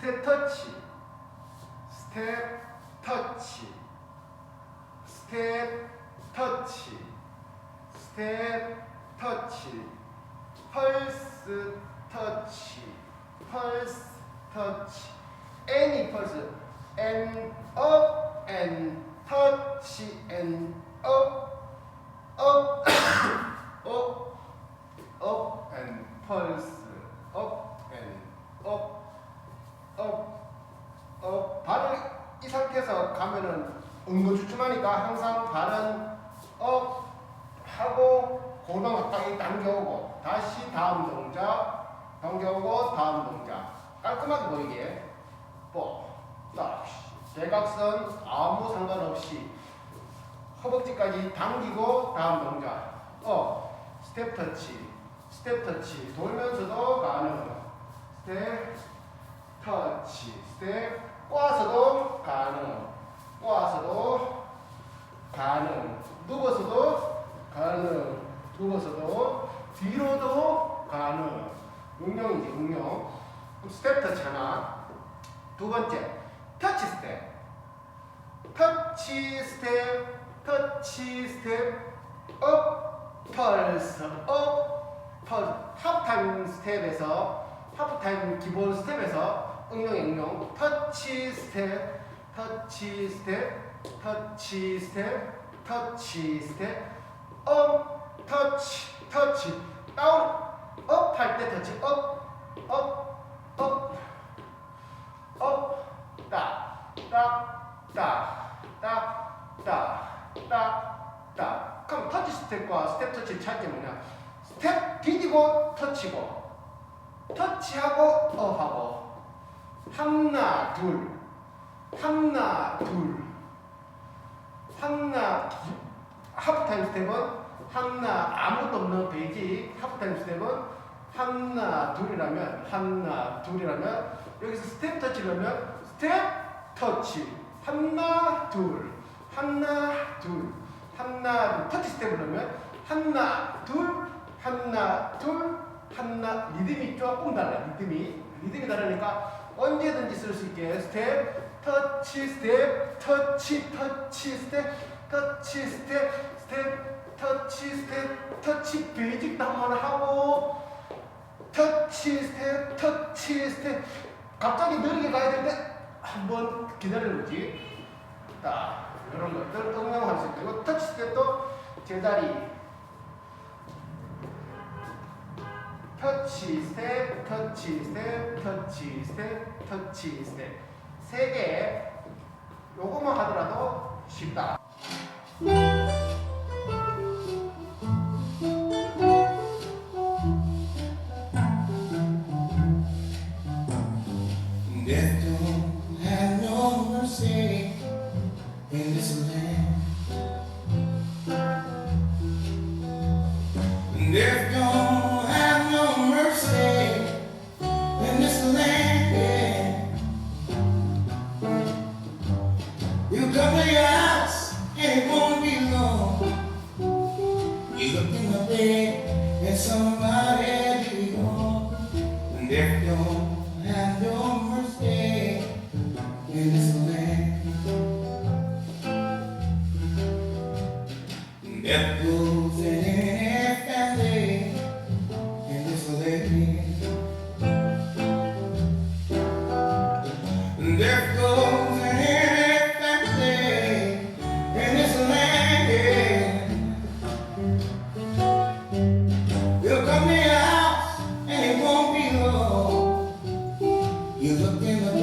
스텝 터치 스텝 터치 스텝 터치 스텝 터치 펄스 터치 펄스 터치 애니 펄스 and up and touch and up up up up and pulse up and up up up 발을 이 상태에서 가면 은 응고주춤하니까 항상 발은 up 하고 고동 가까이 당겨오고 다시 다음 동작 당겨오고 다음 동작. 깔끔하게 보이게. 뽀딱 대각선 아무 상관없이 허벅지까지 당기고 다음 동작. 어 스텝 터치. 스텝 터치. 돌면서도 가능. 스텝 터치. 스텝 꼬아서도 가능 가능 누워서도 가능 누워서도 뒤로도 가능 응용이지 응용 그럼 스텝 터치 하나. 두 번째 터치 스텝. 터치 스텝 터치 스텝. 업 펄스 업 펄스 하프타임 스텝에서 하프타임 기본 스텝에서 응용 응용 터치 스텝 터치 스텝 터치 스텝 터치 스텝. 업 터치 터치. 다운 업 할 때 터치. 업 업 업업딱딱딱딱딱딱 그럼 터치 스텝과 스텝 터치 차이점이 뭐냐? 스텝 디디고 터치고 터치하고 업하고. 하나 둘 하나 둘. 하나 하프타임 스텝은 하나 아무것도 없는 베이지 하프타임 스텝은 하나 둘이라면 하나 둘이라면 여기서 스텝 터치라면 스텝 터치. 하나 둘. 하나 둘. 하나 둘. 터치 스텝이라면 하나 둘 하나 둘 하나 리듬이 조금 달라 리듬이. 리듬이 다르니까 언제든지 쓸 수 있게 스텝 터치 스텝 터치 터치 스텝 터치 스텝 스텝 터치 스텝 터치 베이직도 한번 하고 터치 스텝 터치 스텝 갑자기 느리게 가야 되는데 한번 기다려보지. 딱 이런 것들 응용할 수 있고 터치 스텝도 제자리. 터치 스텝 터치 스텝 터치 스텝 터치 스텝 세 개 요것만 하더라도 쉽다 And the bed that somebody to go. And if you don't have your first in this land, and if goes in any family in this land. Porque no